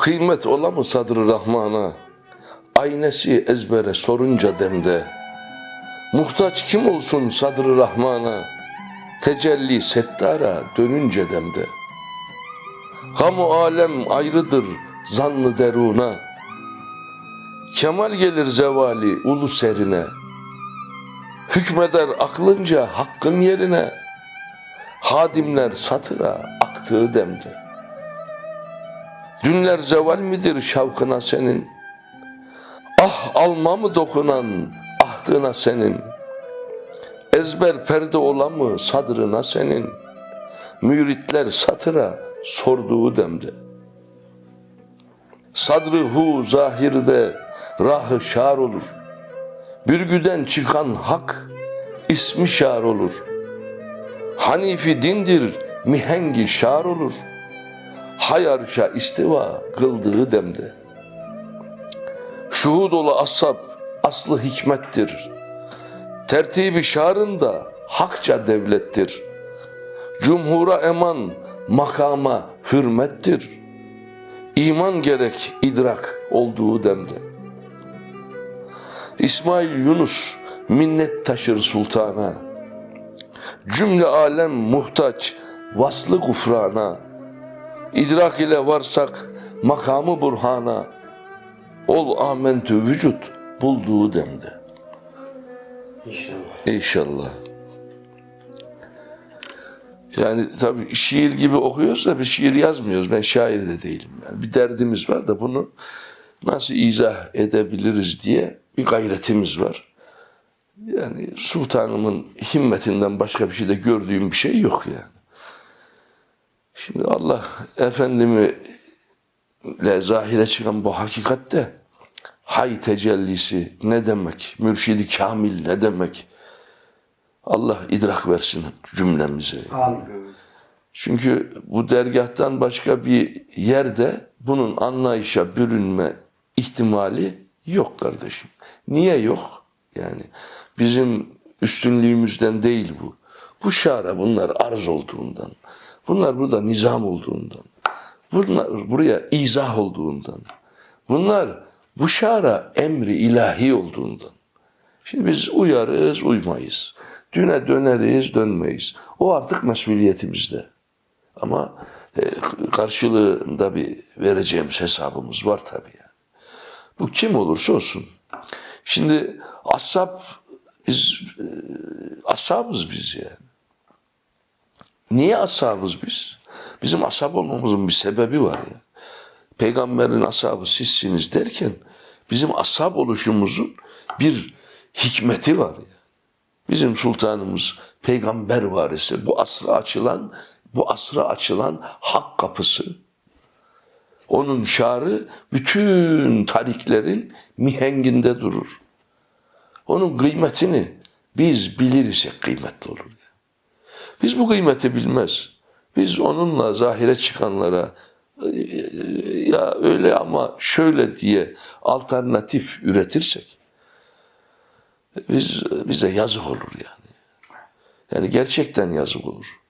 Kıymet ola mı sadrı Rahman'a? Aynesi ezbere sorunca demde. Muhtaç kim olsun sadrı Rahman'a? Tecelli settara dönünce demde. Kamu alem ayrıdır zannı deruna. Kemal gelir zevali ulu serine. Hükmeder aklınca hakkın yerine. Hadimler satıra aktığı demde. Dünler zeval midir şavkına senin? Ah alma mı dokunan ahdına senin? Ezber perde ola mı sadrına senin? Müritler satıra sorduğu demde. Sadrı hu zahirde rahı şar olur. Bürgüden çıkan hak ismi şar olur. Hanifi dindir mihengi şar olur. Hayarşa istiva kıldığı demde. Şuhud ola ashab aslı hikmettir. Tertibi şarında hakça devlettir. Cumhura eman makama hürmettir. İman gerek idrak olduğu demde. İsmail Yunus minnet taşır sultana. Cümle alem muhtaç vaslı gufrana. İdrak ile varsak makamı burhana. Ol amentü vücut bulduğu demde. İnşallah. İnşallah. Yani tabii şiir gibi okuyoruz da biz şiir yazmıyoruz. Ben şair de değilim. Yani bir derdimiz var da bunu nasıl izah edebiliriz diye bir gayretimiz var. Yani sultanımın himmetinden başka bir şey de gördüğüm bir şey yok yani. Şimdi Allah Efendimi ile zahire çıkan bu hakikatte hay tecellisi ne demek? Mürşidi kamil ne demek? Allah idrak versin cümlemize. Amin. Çünkü bu dergahtan başka bir yerde bunun anlayışa bürünme ihtimali yok kardeşim. Niye yok? Yani bizim üstünlüğümüzden değil bu. Bu şara bunlar arz olduğundan. Bunlar burada nizam olduğundan. Bunlar buraya izah olduğundan. Bunlar bu şara emri ilahi olduğundan. Şimdi biz uyarız, uymayız. Düne döneriz, dönmeyiz. O artık mesuliyetimizde. Ama e, karşılığında bir vereceğimiz hesabımız var tabii yani. Bu kim olursa olsun. Şimdi ashab biz e, ashabız biz yani. Niye ashabız biz? Bizim ashab olmamızın bir sebebi var ya. Peygamberin ashabı sizsiniz derken bizim ashab oluşumuzun bir hikmeti var ya. Bizim sultanımız peygamber varisi bu asra açılan bu asra açılan hak kapısı. Onun şarı bütün tariklerin mihenginde durur. Onun kıymetini biz bilirsek kıymetli olur. Biz bu kıymeti bilmez. Biz onunla zahire çıkanlara ya öyle ama şöyle diye alternatif üretirsek biz bize yazık olur yani. Yani gerçekten yazık olur.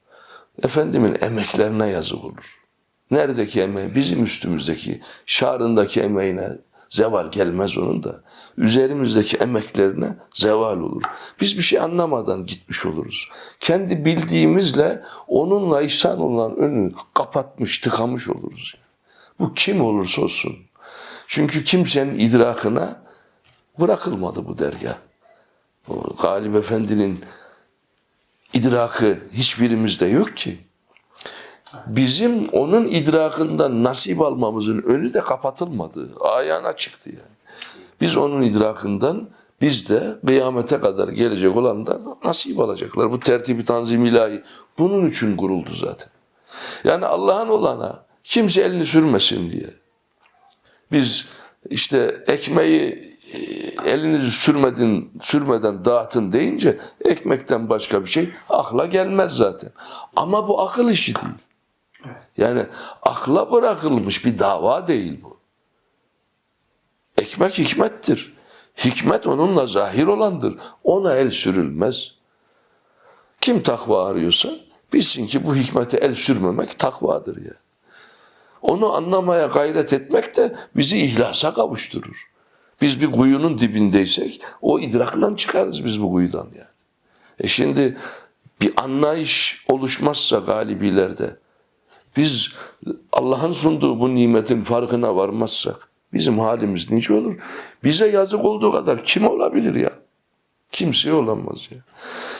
Efendimin emeklerine yazık olur. Neredeki emeği? Bizim üstümüzdeki, şarındaki emeğine zeval gelmez onun da. Üzerimizdeki emeklerine zeval olur. Biz bir şey anlamadan gitmiş oluruz. Kendi bildiğimizle onunla ihsan olan önü kapatmış, tıkamış oluruz. Bu kim olursa olsun. Çünkü kimsenin idrakına bırakılmadı bu dergah. Galip Efendi'nin idrakı hiçbirimizde yok ki. Bizim onun idrakından nasip almamızın önü de kapatılmadı. Ayağına çıktı yani. Biz onun idrakından biz de kıyamete kadar gelecek olanlar nasip alacaklar. Bu tertibi tanzim ilahi bunun için kuruldu zaten. Yani Allah'ın olana kimse elini sürmesin diye. Biz işte ekmeği e, elinizi sürmedin, sürmeden dağıtın deyince ekmekten başka bir şey akla gelmez zaten. Ama bu akıl işi değil. Yani akla bırakılmış bir dava değil bu. Ekmek hikmettir. Hikmet onunla zahir olandır. Ona el sürülmez. Kim takva arıyorsa bilsin ki bu hikmete el sürmemek takvadır ya. Onu anlamaya gayret etmek de bizi ihlasa kavuşturur. Biz bir kuyunun dibindeysek o idrakla çıkarız biz bu kuyudan yani. E şimdi bir anlayış oluşmazsa galibilerde biz Allah'ın sunduğu bu nimetin farkına varmazsak bizim halimiz nice olur? Bize yazık olduğu kadar kim olabilir ya? Kimse olamaz ya.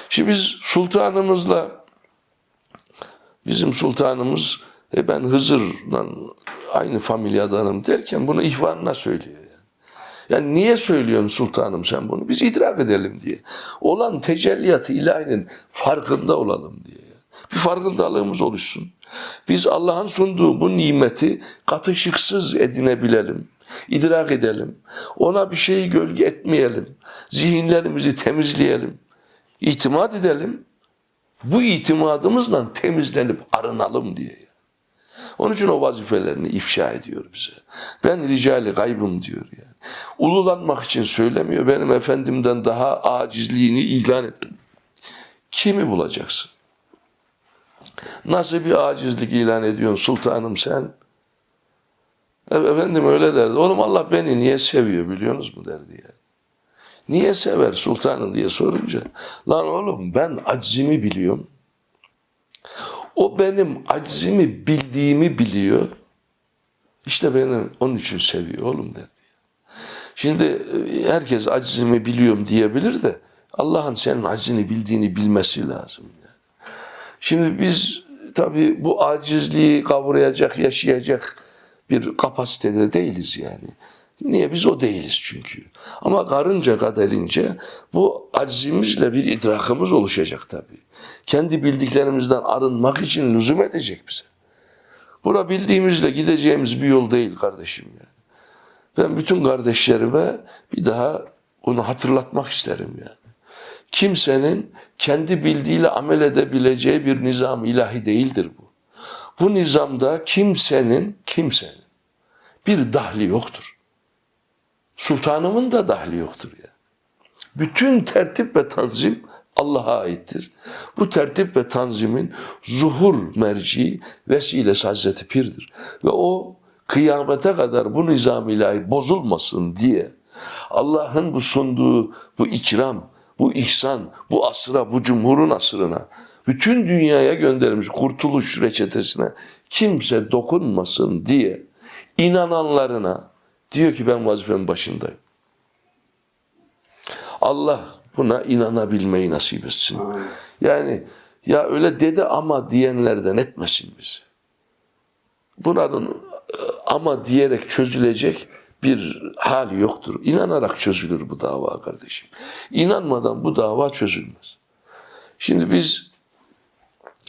Şimdi biz sultanımızla bizim sultanımız e ben Hızır'la aynı familyadanım derken bunu ihvanına söylüyor. Yani niye söylüyorsun sultanım sen bunu? Biz idrak edelim diye. Olan tecelliyatı ilahinin farkında olalım diye. Bir farkındalığımız oluşsun. Biz Allah'ın sunduğu bu nimeti katışıksız edinebilelim. idrak edelim. Ona bir şeyi gölge etmeyelim. Zihinlerimizi temizleyelim. İtimat edelim. Bu itimadımızla temizlenip arınalım diye. Onun için o vazifelerini ifşa ediyor bize. Ben ricali gaybım diyor yani. Ululanmak için söylemiyor. Benim efendimden daha acizliğini ilan edin. Kimi bulacaksın? Nasıl bir acizlik ilan ediyorsun sultanım sen? E, Efendim öyle derdi. Oğlum Allah beni niye seviyor biliyorsunuz mu derdi yani. Niye sever sultanım diye sorunca. Lan oğlum ben aczimi biliyorum. O benim aczimi bildiğimi biliyor. İşte beni onun için seviyor oğlum derdi. Şimdi e, herkes acizimi biliyorum diyebilir de Allah'ın senin acizini bildiğini bilmesi lazım. Şimdi biz tabii bu acizliği kavrayacak, yaşayacak bir kapasitede değiliz yani. Niye? Biz o değiliz çünkü. Ama karınca kaderince bu acizimizle bir idrakımız oluşacak tabii. Kendi bildiklerimizden arınmak için lüzum edecek bize. Bura bildiğimizle gideceğimiz bir yol değil kardeşim yani. Ben bütün kardeşlerime bir daha onu hatırlatmak isterim yani. Kimsenin kendi bildiğiyle amel edebileceği bir nizam ilahi değildir bu. Bu nizamda kimsenin, kimsenin bir dahli yoktur. Sultanımın da dahli yoktur ya. Bütün tertip ve tanzim Allah'a aittir. Bu tertip ve tanzimin zuhur merci vesilesi Hazreti Pir'dir. Ve o kıyamete kadar bu nizam ilahi bozulmasın diye Allah'ın bu sunduğu bu ikram, bu ihsan, bu asra, bu cumhurun asrına, bütün dünyaya gönderilmiş kurtuluş reçetesine kimse dokunmasın diye inananlarına diyor ki ben vazifemin başındayım. Allah buna inanabilmeyi nasip etsin. Yani ya öyle dedi ama diyenlerden etmesin bizi. Buranın e, ama diyerek çözülecek bir hali yoktur. İnanarak çözülür bu dava kardeşim. İnanmadan bu dava çözülmez. Şimdi biz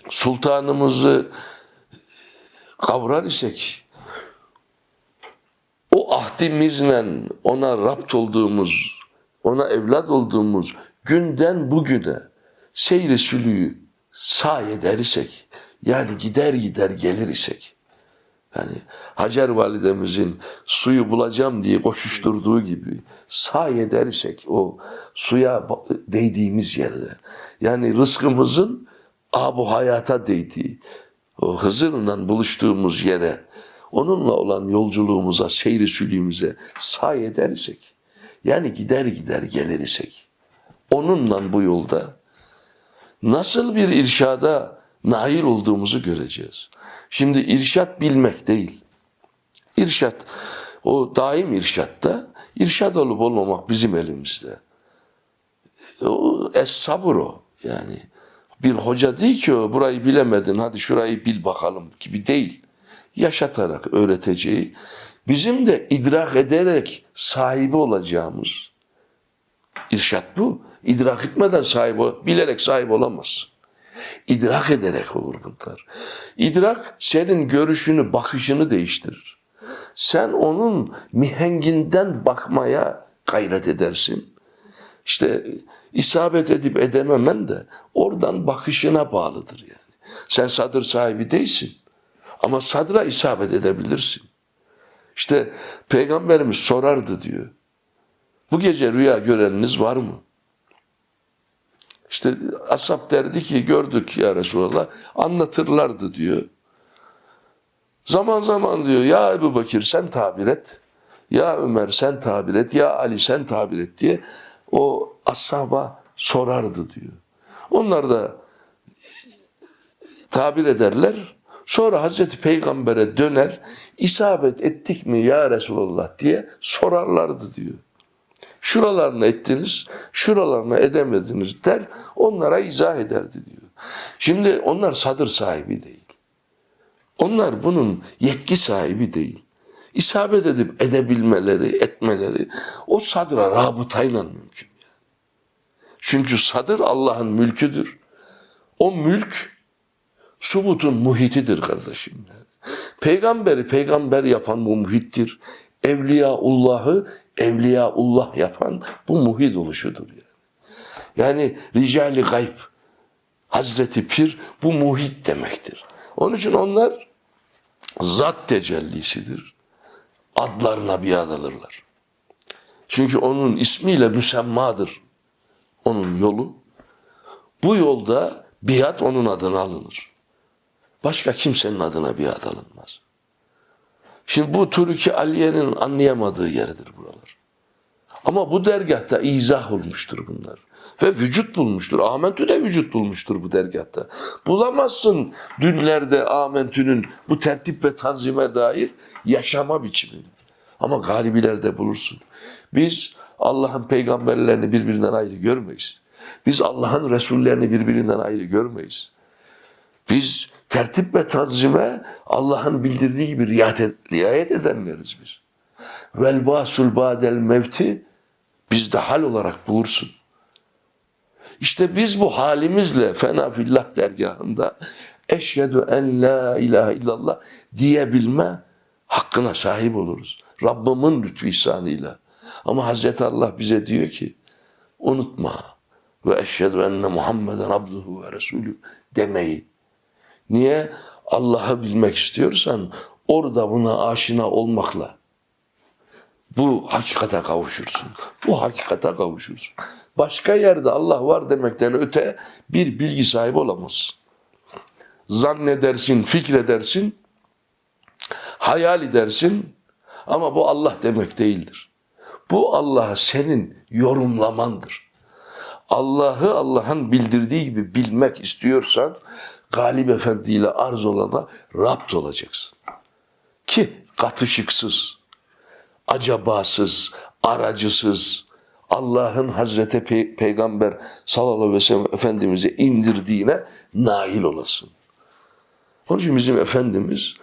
sultanımızı kavrar isek o ahdimizle ona rapt olduğumuz, ona evlat olduğumuz günden bugüne seyri sülüğü say eder isek, yani gider gider gelir isek, yani Hacer validemizin suyu bulacağım diye koşuşturduğu gibi say eder isek o suya değdiğimiz yerde, yani rızkımızın abu hayata değdiği, o Hızır'la buluştuğumuz yere, onunla olan yolculuğumuza, seyri sülüğümüze say eder isek, yani gider gider gelir isek, onunla bu yolda nasıl bir irşada nail olduğumuzu göreceğiz. Şimdi irşat bilmek değil. İrşat, o daim irşatta, irşad olup olmamak bizim elimizde. O es sabır o yani. Bir hoca değil ki o burayı bilemedin hadi şurayı bil bakalım gibi değil. Yaşatarak öğreteceği, bizim de idrak ederek sahibi olacağımız irşat bu. İdrak etmeden sahibi, bilerek sahip olamazsın. İdrak ederek olur bunlar. İdrak senin görüşünü, bakışını değiştirir. Sen onun mihenginden bakmaya gayret edersin. İşte isabet edip edememen de oradan bakışına bağlıdır yani. Sen sadır sahibi değilsin. Ama sadra isabet edebilirsin. İşte peygamberimiz sorardı diyor. Bu gece rüya göreniniz var mı? İşte ashab derdi ki gördük ya Resulallah anlatırlardı diyor. Zaman zaman diyor ya Ebu Bakir sen tabir et. Ya Ömer sen tabir et. Ya Ali sen tabir et diye o ashaba sorardı diyor. Onlar da tabir ederler. Sonra Hazreti Peygamber'e döner. isabet ettik mi ya Resulallah diye sorarlardı diyor. Şuralarını ettiniz, şuralarını edemediniz der. Onlara izah ederdi diyor. Şimdi onlar sadır sahibi değil. Onlar bunun yetki sahibi değil. İsabet edip edebilmeleri, etmeleri o sadra rabıtayla mümkün. Çünkü sadır Allah'ın mülküdür. O mülk subutun muhitidir kardeşim. Peygamberi peygamber yapan bu muhittir. Evliyaullah'ı evliyaullah yapan bu muhit oluşudur yani. Yani ricali gayb, Hazreti Pir bu muhit demektir. Onun için onlar zat tecellisidir. Adlarına biat alırlar. Çünkü onun ismiyle müsemmadır. Onun yolu. Bu yolda biat onun adına alınır. Başka kimsenin adına biat alınmaz. Şimdi bu Turki Aliye'nin anlayamadığı yerdir buralar. Ama bu dergahta izah olmuştur bunlar. Ve vücut bulmuştur. Amentü de vücut bulmuştur bu dergahta. Bulamazsın dünlerde Amentü'nün bu tertip ve tanzime dair yaşama biçimini. Ama galibilerde bulursun. Biz Allah'ın peygamberlerini birbirinden ayrı görmeyiz. Biz Allah'ın Resullerini birbirinden ayrı görmeyiz. Biz tertip ve tanzime Allah'ın bildirdiği gibi riayet, edenleriz biz. Vel basul badel mevti bizde hal olarak bulursun. İşte biz bu halimizle fena fillah dergahında eşhedü en la ilahe illallah diyebilme hakkına sahip oluruz. Rabbimin lütfu ihsanıyla. Ama Hazreti Allah bize diyor ki unutma ve eşhedü enne Muhammeden abduhu ve resulü demeyi. Niye? Allah'ı bilmek istiyorsan orada buna aşina olmakla bu hakikate kavuşursun. Bu hakikate kavuşursun. Başka yerde Allah var demekten öte bir bilgi sahibi olamazsın. Zannedersin, fikredersin, hayal edersin ama bu Allah demek değildir. Bu Allah'a senin yorumlamandır. Allah'ı Allah'ın bildirdiği gibi bilmek istiyorsan Galip Efendi ile arz olana rapt olacaksın. Ki katışıksız, acabasız, aracısız Allah'ın Hazreti Pey- Peygamber sallallahu aleyhi ve sellem Efendimiz'e indirdiğine nail olasın. Onun için bizim Efendimiz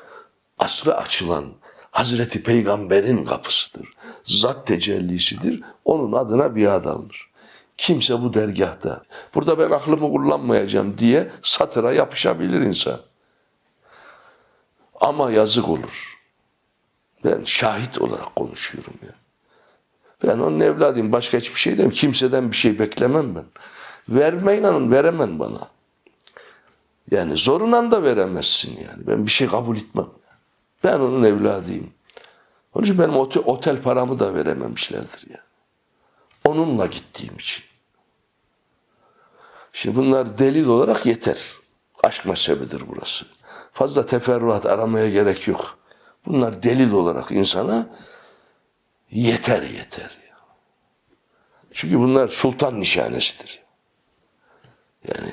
asra açılan Hazreti Peygamber'in kapısıdır. Zat tecellisidir. Onun adına biat alınır. Kimse bu dergahta burada ben aklımı kullanmayacağım diye satıra yapışabilir insan. Ama yazık olur. Ben şahit olarak konuşuyorum ya. Ben onun evladıyım. Başka hiçbir şey demem. Kimseden bir şey beklemem ben. Verme inanın veremem bana. Yani zorundan da veremezsin yani. Ben bir şey kabul etmem. Ben onun evladıyım. Onun için benim otel, otel paramı da verememişlerdir ya. Onunla gittiğim için. Şimdi bunlar delil olarak yeter. Aşk mezhebidir burası. Fazla teferruat aramaya gerek yok. Bunlar delil olarak insana yeter yeter. Çünkü bunlar sultan nişanesidir. Yani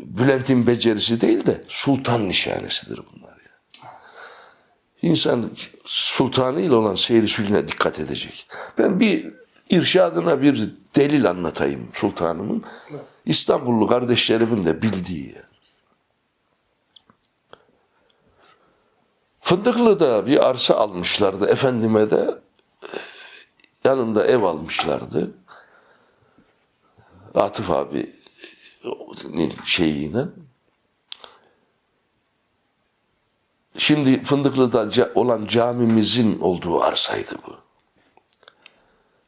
Bülent'in becerisi değil de sultan nişanesidir bunlar. Ya. İnsan sultanıyla olan seyri sülüne dikkat edecek. Ben bir irşadına bir delil anlatayım sultanımın. İstanbullu kardeşlerimin de bildiği. Fındıklı'da bir arsa almışlardı. Efendime de yanında ev almışlardı. Atıf abi şeyiyle. Şimdi Fındıklı'da olan camimizin olduğu arsaydı bu.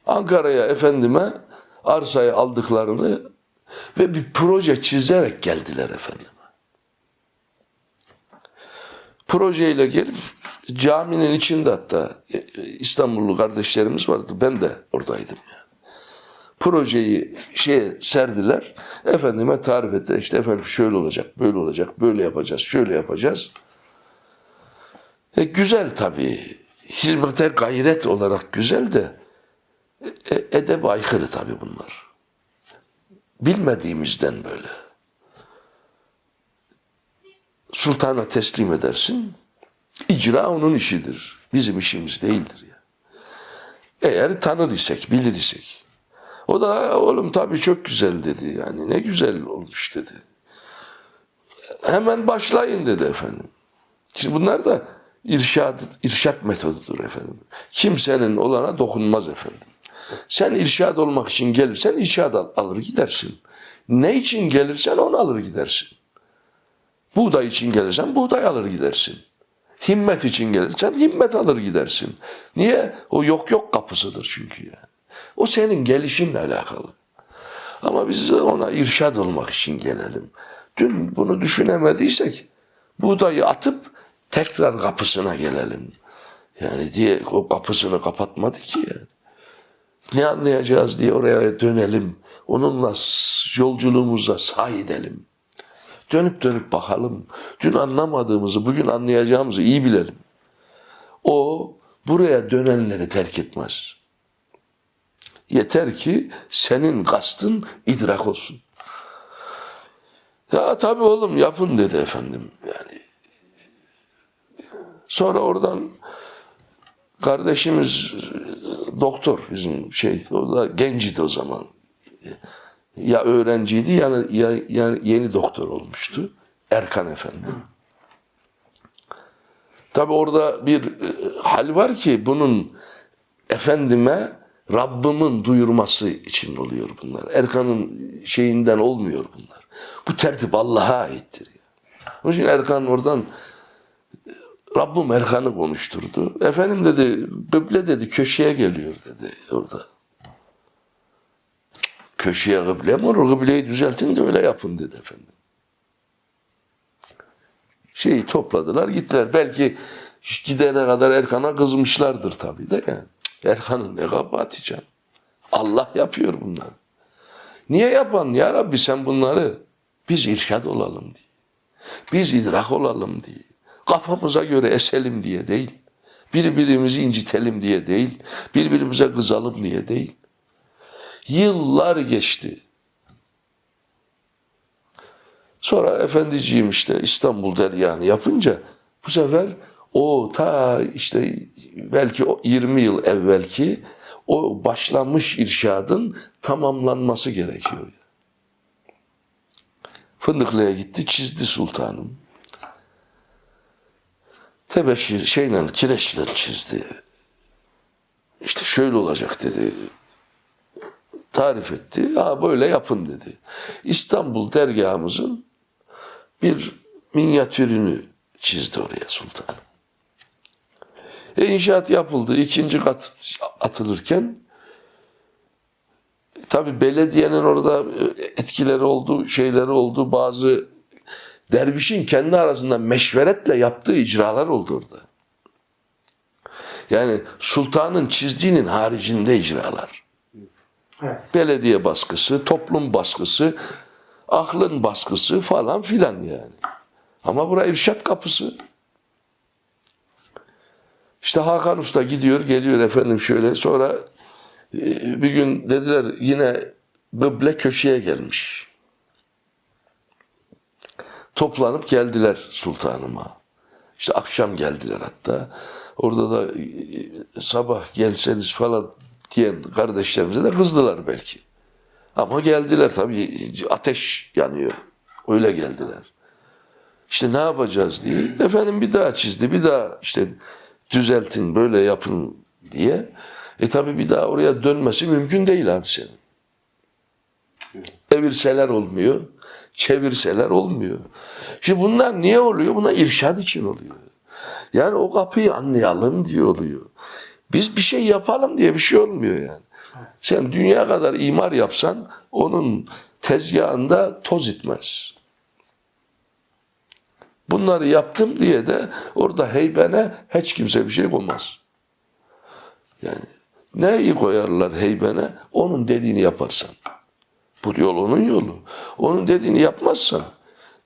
Ankara'ya efendime arsayı aldıklarını ve bir proje çizerek geldiler efendime. Projeyle gelip caminin içinde hatta e, e, İstanbullu kardeşlerimiz vardı. Ben de oradaydım yani. Projeyi şeye serdiler. Efendime tarif ettiler. İşte efendim şöyle olacak, böyle olacak, böyle yapacağız, şöyle yapacağız. E, güzel tabii. Hizmete gayret olarak güzel de e, edebe aykırı tabii bunlar. Bilmediğimizden böyle. Sultana teslim edersin. İcra onun işidir. Bizim işimiz değildir ya. Eğer tanır isek, bilir isek. O da oğlum tabii çok güzel dedi. Yani ne güzel olmuş dedi. Hemen başlayın dedi efendim. Şimdi bunlar da irşad, irşat metodudur efendim. Kimsenin olana dokunmaz efendim. Sen irşad olmak için gelirsen irşad al- alır gidersin. Ne için gelirsen onu alır gidersin. Buğday için gelirsen buğday alır gidersin. Himmet için gelirsen himmet alır gidersin. Niye? O yok yok kapısıdır çünkü yani. O senin gelişinle alakalı. Ama biz ona irşad olmak için gelelim. Dün bunu düşünemediysek buğdayı atıp tekrar kapısına gelelim. Yani diye o kapısını kapatmadı ki yani. Ne anlayacağız diye oraya dönelim. Onunla yolculuğumuza say edelim. Dönüp dönüp bakalım. Dün anlamadığımızı bugün anlayacağımızı iyi bilelim. O buraya dönenleri terk etmez. Yeter ki senin kastın idrak olsun. Ya tabii oğlum yapın dedi efendim. Yani sonra oradan kardeşimiz doktor bizim şey o da genciydi o zaman. Ya öğrenciydi ya, ya, ya yeni doktor olmuştu. Erkan Efendi. Tabi orada bir e, hal var ki bunun efendime Rabbimin duyurması için oluyor bunlar. Erkan'ın şeyinden olmuyor bunlar. Bu tertip Allah'a aittir. Onun için Erkan oradan Rabbim Erkan'ı konuşturdu. Efendim dedi, kıble dedi köşeye geliyor dedi orada. Köşeye kıble mi olur? Kıbleyi düzeltin de öyle yapın dedi efendim. Şeyi topladılar gittiler. Belki gidene kadar Erkan'a kızmışlardır tabii de yani. Erkan'ın ne kabahati can. Allah yapıyor bunları. Niye yapan? Ya Rabbi sen bunları biz irşad olalım diye. Biz idrak olalım diye. Kafamıza göre eselim diye değil. Birbirimizi incitelim diye değil. Birbirimize kızalım diye değil. Yıllar geçti. Sonra efendiciğim işte İstanbul deryanı yapınca bu sefer o ta işte belki o 20 yıl evvelki o başlanmış irşadın tamamlanması gerekiyor. Fındıklı'ya gitti çizdi sultanım. Tebeşir şeyle kireçle çizdi. İşte şöyle olacak dedi. Tarif etti. Ha böyle yapın dedi. İstanbul dergahımızın bir minyatürünü çizdi oraya sultan. E inşaat yapıldı. İkinci kat atılırken tabi belediyenin orada e, etkileri oldu, şeyleri oldu. Bazı dervişin kendi arasında meşveretle yaptığı icralar oldu orada. Yani sultanın çizdiğinin haricinde icralar. Evet. Belediye baskısı, toplum baskısı, aklın baskısı falan filan yani. Ama bura irşat kapısı. İşte Hakan Usta gidiyor, geliyor efendim şöyle. Sonra e, bir gün dediler yine kıble köşeye gelmiş. Toplanıp geldiler sultanıma. İşte akşam geldiler hatta. Orada da e, sabah gelseniz falan diyen kardeşlerimize de kızdılar belki. Ama geldiler tabii ateş yanıyor. Öyle geldiler. İşte ne yapacağız diye. Efendim bir daha çizdi. Bir daha işte düzeltin böyle yapın diye. E tabii bir daha oraya dönmesi mümkün değil hadisenin. Evirseler olmuyor. Çevirseler olmuyor. Şimdi bunlar niye oluyor? Bunlar irşad için oluyor. Yani o kapıyı anlayalım diye oluyor. Biz bir şey yapalım diye bir şey olmuyor yani. Sen dünya kadar imar yapsan onun tezgahında toz itmez. Bunları yaptım diye de orada heybene hiç kimse bir şey koymaz. Yani neyi koyarlar heybene? Onun dediğini yaparsan. Bu yol onun yolu. Onun dediğini yapmazsan,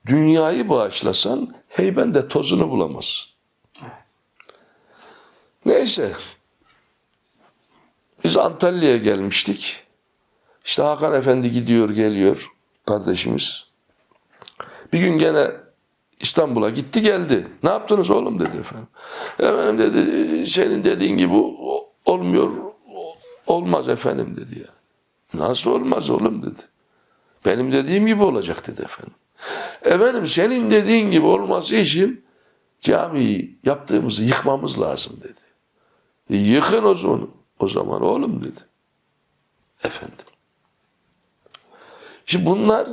dünyayı bağışlasan heybende tozunu bulamazsın. Evet. Neyse. Biz Antalya'ya gelmiştik. İşte Hakan Efendi gidiyor geliyor kardeşimiz. Bir gün gene İstanbul'a gitti geldi. Ne yaptınız oğlum dedi efendim. Efendim dedi senin dediğin gibi olmuyor. Olmaz efendim dedi ya. Nasıl olmaz oğlum dedi. Benim dediğim gibi olacak dedi efendim. Efendim senin dediğin gibi olması için camiyi yaptığımızı yıkmamız lazım dedi. E, yıkın o zaman, o zaman oğlum dedi. Efendim. Şimdi bunlar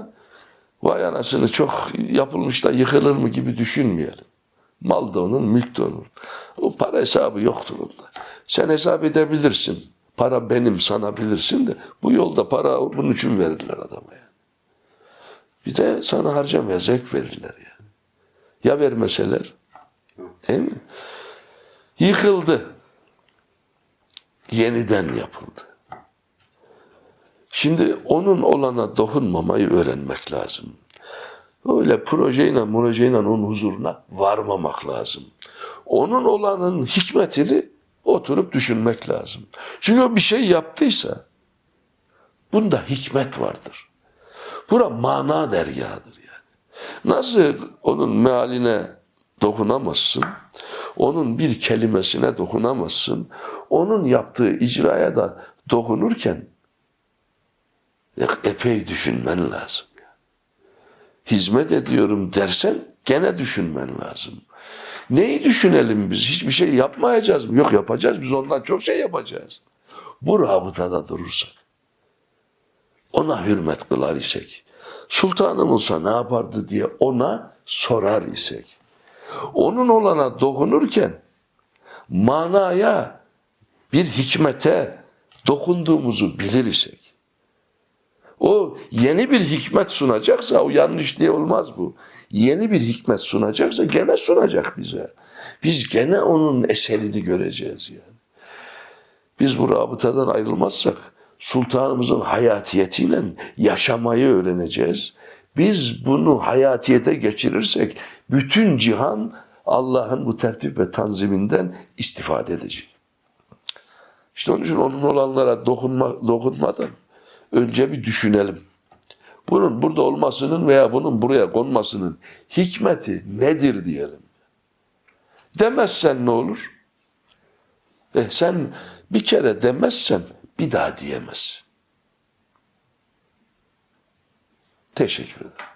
vay anasını çok yapılmış da yıkılır mı gibi düşünmeyelim. Mal da onun, mülk de onun. O para hesabı yoktur onda. Sen hesap edebilirsin. Para benim sanabilirsin de bu yolda para bunun için verirler adama yani. Bir de sana harcamaya zevk verirler yani. Ya vermeseler? Değil mi? Yıkıldı. Yeniden yapıldı. Şimdi onun olana dokunmamayı öğrenmek lazım. Öyle projeyle projeyle onun huzuruna varmamak lazım. Onun olanın hikmetini oturup düşünmek lazım. Çünkü o bir şey yaptıysa bunda hikmet vardır. Bura mana dergahıdır yani. Nasıl onun mealine dokunamazsın, onun bir kelimesine dokunamazsın, onun yaptığı icraya da dokunurken epey düşünmen lazım. Hizmet ediyorum dersen gene düşünmen lazım. Neyi düşünelim biz? Hiçbir şey yapmayacağız mı? Yok yapacağız. Biz ondan çok şey yapacağız. Bu rabıtada durursak ona hürmet kılar isek, sultanım olsa ne yapardı diye ona sorar isek, onun olana dokunurken manaya, bir hikmete dokunduğumuzu bilir isek, o yeni bir hikmet sunacaksa, o yanlış diye olmaz bu. Yeni bir hikmet sunacaksa gene sunacak bize. Biz gene onun eserini göreceğiz yani. Biz bu rabıtadan ayrılmazsak sultanımızın hayatiyetiyle yaşamayı öğreneceğiz. Biz bunu hayatiyete geçirirsek bütün cihan Allah'ın bu tertip ve tanziminden istifade edecek. İşte onun için onun olanlara dokunma, dokunmadan önce bir düşünelim. Bunun burada olmasının veya bunun buraya konmasının hikmeti nedir diyelim. Demezsen ne olur? E sen bir kere demezsen bir daha diyemezsin. Teşekkür ederim.